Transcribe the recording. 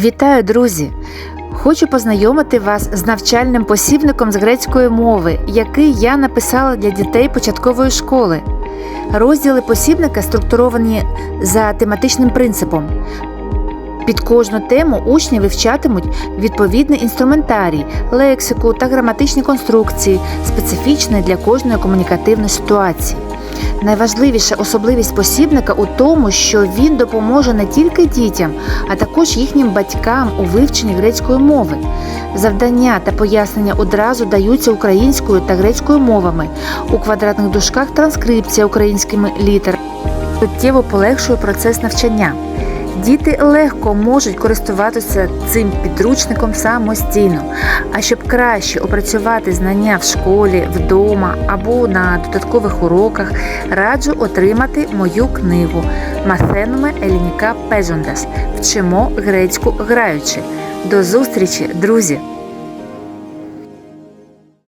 Вітаю, друзі! Хочу познайомити вас з навчальним посібником з грецької мови, який я написала для дітей початкової школи. Розділи посібника структуровані за тематичним принципом. Під кожну тему учні вивчатимуть відповідний інструментарій, лексику та граматичні конструкції, специфічні для кожної комунікативної ситуації. Найважливіша особливість посібника у тому, що він допоможе не тільки дітям, а також їхнім батькам у вивченні грецької мови. Завдання та пояснення одразу даються українською та грецькою мовами. У квадратних дужках транскрипція українськими літерами суттєво полегшує процес навчання. Діти легко можуть користуватися цим підручником самостійно. А щоб краще опрацювати знання в школі, вдома або на додаткових уроках, раджу отримати мою книгу Мαθенуме Елініка Пежондас. Вчимо грецьку граючи. До зустрічі, друзі!